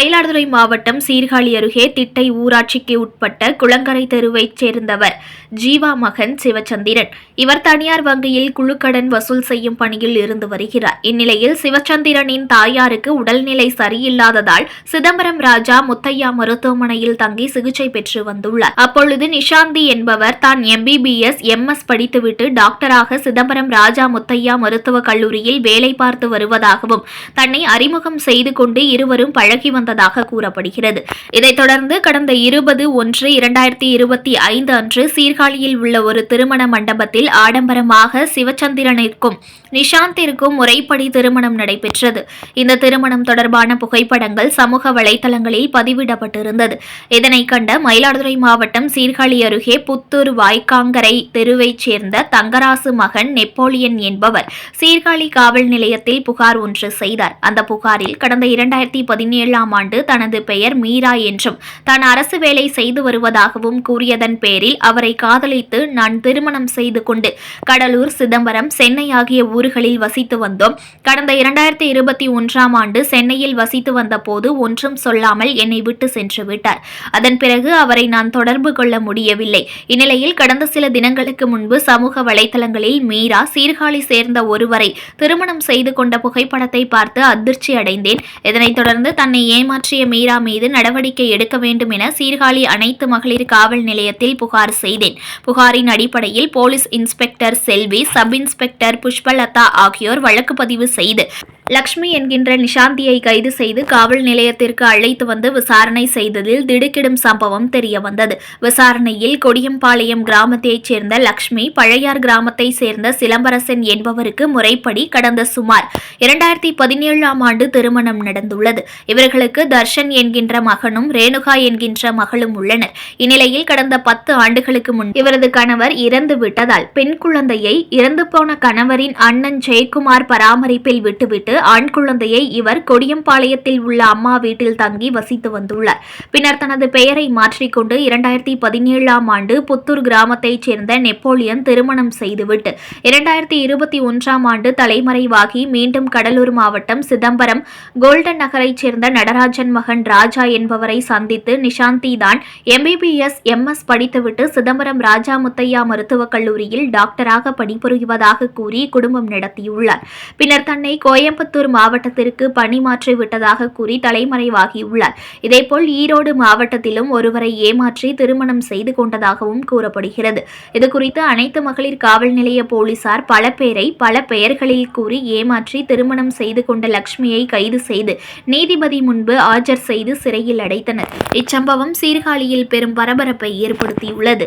Y Mayiladuthurai மாவட்டம் சீர்காழி அருகே திட்டை ஊராட்சிக்கு உட்பட்ட குளங்கரை தெருவைச் சேர்ந்தவர் ஜீவா மகன் சிவச்சந்திரன். இவர் தனியார் வங்கியில் குழுக்கடன் வசூல் செய்யும் பணியில் இருந்து வருகிறார். இந்நிலையில் சிவச்சந்திரனின் தாயாருக்கு உடல்நிலை சரியில்லாததால் சிதம்பரம் ராஜா முத்தையா மருத்துவமனையில் தங்கி சிகிச்சை பெற்று வந்துள்ளார். அப்பொழுது நிஷாந்தி என்பவர் தான் எம்பிபிஎஸ் எம்எஸ் படித்துவிட்டு டாக்டராக சிதம்பரம் ராஜா முத்தையா மருத்துவக் கல்லூரியில் வேலை பார்த்து வருவதாகவும் தன்னை அறிமுகம் செய்து கொண்டு இருவரும் பழகி வந்ததாக கூறப்படுகிறது. இதைத் தொடர்ந்து கடந்த இருபது ஒன்று இரண்டாயிரத்தி இருபத்தி ஐந்து அன்று சீர்காழியில் உள்ள ஒரு திருமண மண்டபத்தில் ஆடம்பரமாக சிவச்சந்திரனிற்கும் நிஷாந்திற்கும் முறைப்படி திருமணம் நடைபெற்றது. இந்த திருமணம் தொடர்பான புகைப்படங்கள் சமூக வலைதளங்களில் பதிவிடப்பட்டிருந்தது. இதனை கண்ட மயிலாடுதுறை மாவட்டம் சீர்காழி அருகே புத்தூர் வாய்க்காங்கரை தெருவைச் சேர்ந்த தங்கராசு மகன் நெப்போலியன் என்பவர் சீர்காழி காவல் நிலையத்தில் புகார் ஒன்று செய்தார். அந்த புகாரில் கடந்த இரண்டாயிரத்தி பதினேழாம் ஆண்டு தனது பெயர் மீரா என்றும் தான் அரசு வேலை செய்து வருவதாகவும் கூறியதன் பேரில் அவரை காதலித்து நான் திருமணம் செய்து கொண்டு கடலூர் சிதம்பரம் சென்னை ஆகிய ஊர்களில் வசித்து வந்தோம். கடந்த இரண்டாயிரத்தி இருபத்தி ஒன்றாம் ஆண்டு சென்னையில் வசித்து வந்தபோது ஒன்றும் சொல்லாமல் என்னை விட்டு சென்று விட்டார். அதன் பிறகு அவரை நான் தொடர்பு கொள்ள முடியவில்லை. இந்நிலையில் கடந்த சில தினங்களுக்கு முன்பு சமூக வலைதளங்களில் மீரா சீர்காழி சேர்ந்த ஒருவரை திருமணம் செய்து கொண்ட புகைப்படத்தை பார்த்து அதிர்ச்சி அடைந்தேன் இதனைத் தொடர்ந்து தன்னை ஏமாற்றிய மீரா மீது நடவடிக்கை எடுக்க வேண்டும் என சீர்காழி அனைத்து மகளிர் காவல் நிலையத்தில் புகார் செய்தேன். புகாரின் அடிப்படையில் police inspector Selvi sub inspector Pushpalatha ஆகியோர் வழக்கு பதிவு செய்து லக்ஷ்மி என்கின்ற நிஷாந்தியை கைது செய்து காவல் நிலையத்திற்கு அழைத்து வந்து விசாரணை செய்ததில் திடுக்கிடும் சம்பவம் தெரிய வந்தது விசாரணையில் கொடியம்பாளையம் கிராமத்தைச் சேர்ந்த லக்ஷ்மி பழையார் கிராமத்தை சேர்ந்த சிலம்பரசன் என்பவருக்கு முறைப்படி கடந்த சுமார் இரண்டாயிரத்தி பதினேழாம் ஆண்டு திருமணம் நடந்துள்ளது. இவர்களுக்கு தர்ஷன் என்கின்ற மகனும் ரேணுகா என்கின்ற மகளும் உள்ளனர். இந்நிலையில் கடந்த பத்து ஆண்டுகளுக்கு முன் இவரது கணவர் இறந்து விட்டதால் பெண் குழந்தையை இறந்து போன கணவரின் அண்ணன் ஜெயக்குமார் பராமரிப்பில் விட்டுவிட்டு ஆண் குழந்தையை இவர் கொடியம்பாளையத்தில் உள்ள அம்மா வீட்டில் தங்கி வசித்து வந்துள்ளார். பின்னர் தனது பெயரை மாற்றிக்கொண்டு இரண்டாயிரத்தி பதினேழாம் ஆண்டு புத்தூர் கிராமத்தைச் சேர்ந்த நெப்போலியன் திருமணம் செய்துவிட்டு இரண்டாயிரத்தி இருபத்தி ஒன்றாம் ஆண்டு தலைமறைவாகி மீண்டும் கடலூர் மாவட்டம் சிதம்பரம் கோல்டன் நகரைச் சேர்ந்த ராஜன் மகன் ராஜா என்பவரை சந்தித்து நிஷாந்தி தான் எம்பிபிஎஸ் எம்எஸ் படித்துவிட்டு சிதம்பரம் ராஜா முத்தையா மருத்துவக் கல்லூரியில் டாக்டராக பணிபுரிவதாக கூறி குடும்பம் நடத்தியுள்ளார். பின்னர் தன்னை கோயம்புத்தூர் கோயம்புத்தூர் மாவட்டத்திற்கு பணி மாற்றி விட்டதாக கூறி தலைமறைவாகியுள்ளார். இதேபோல் ஈரோடு மாவட்டத்திலும் ஒருவரை ஏமாற்றி திருமணம் செய்து கொண்டதாகவும் கூறப்படுகிறது. இதுகுறித்து அனைத்து மகளிர் காவல் நிலைய போலீசார் பல பேரை பல பெயர்களில் கூறி ஏமாற்றி திருமணம் செய்து கொண்ட லட்சுமியை கைது செய்து நீதிபதி முன்பு ஆஜர் செய்து சிறையில் அடைத்தனர். இச்சம்பவம் சீர்காழியில் பெரும் பரபரப்பை ஏற்படுத்தியுள்ளது.